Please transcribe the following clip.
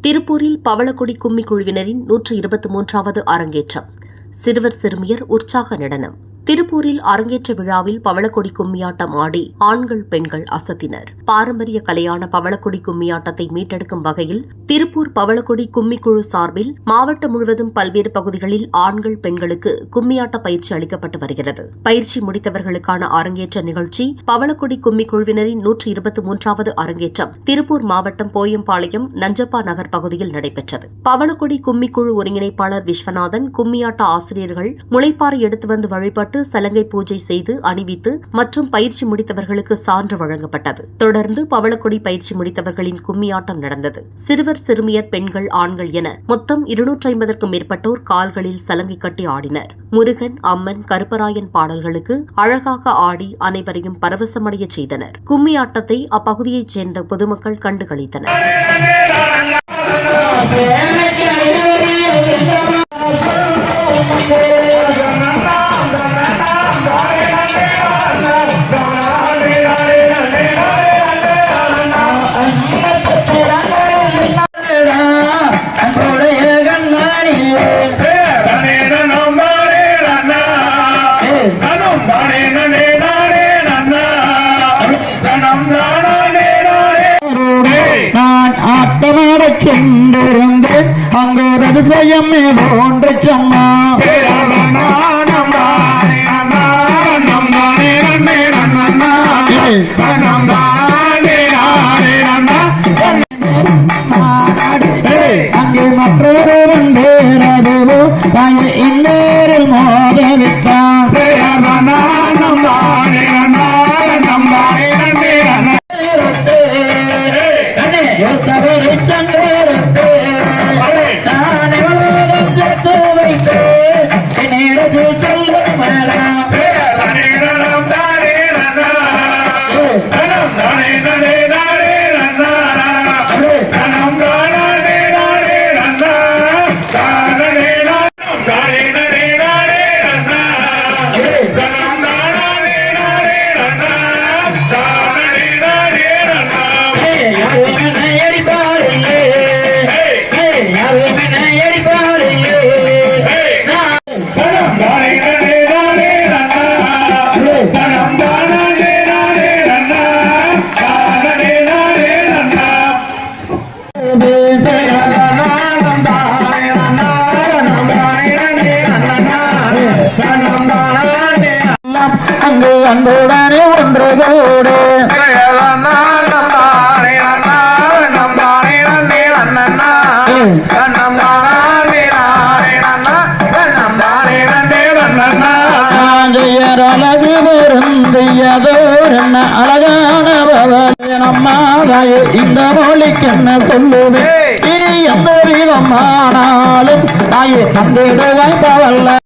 திருப்பூரில் பவளக்குடி கும்மி குழுவினரின் நூற்று இருபத்தி மூன்றாவது அரங்கேற்றம். சிறுவர் சிறுமியர் உற்சாக நடனம். திருப்பூரில் அரங்கேற்ற விழாவில் பவளக்கொடி கும்மியாட்டம் ஆடி ஆண்கள் பெண்கள் அசத்தினர். பாரம்பரிய கலையான பவளக்கொடி கும்மியாட்டத்தை மீட்டெடுக்கும் வகையில் திருப்பூர் பவளக்கொடி கும்மி குழு சார்பில் மாவட்டம் முழுவதும் பல்வேறு பகுதிகளில் ஆண்கள் பெண்களுக்கு கும்மியாட்ட பயிற்சி அளிக்கப்பட்டு வருகிறது. பயிற்சி முடித்தவர்களுக்கான அரங்கேற்ற நிகழ்ச்சி பவளக்கொடி கும்மி குழுவினரின் இருபத்தி மூன்றாவது அரங்கேற்றம் திருப்பூர் மாவட்டம் போயம்பாளையம் நஞ்சப்பா நகர் பகுதியில் நடைபெற்றது. பவளக்கொடி கும்மி குழு ஒருங்கிணைப்பாளர் விஸ்வநாதன் கும்மியாட்ட ஆசிரியர்கள் முளைப்பாறை எடுத்து வந்து வழிபட்டு சலங்கை பூஜை செய்து அணிவித்து மற்றும் பயிற்சி முடித்தவர்களுக்கு சான்று வழங்கப்பட்டது. தொடர்ந்து பவளக்கொடி பயிற்சி முடித்தவர்களின் கும்மியாட்டம் நடந்தது. சிறுவர் சிறுமியர் பெண்கள் ஆண்கள் என மொத்தம் இருநூற்றி ஐம்பதற்கும் மேற்பட்டோர் கால்களில் சலங்கை கட்டி ஆடினர். முருகன் அம்மன் கருப்பராயன் பாடல்களுக்கு அழகாக ஆடி அனைவரையும் பரவசமடைய செய்தனர். கும்மி ஆட்டத்தை அப்பகுதியைச் சேர்ந்த பொதுமக்கள் கண்டுகளித்தனர் சென்றிருந்தேன் அங்கு ரகசியம் ஏதோ ஒன்று சொன்னா. அங்கே மற்றொரு வந்தேரதுவோ அன்புடனே ஒன்று கூடு ஆஞ்சையர் அழகு பொருந்தியதோர் என்ன அழகான பவன் அம்மாதாயே இந்த மொழிக்கு என்ன சொல்லுவேன்? இனி எந்த விதமானாலும் தாயே தந்திடுவாய் பவல்ல.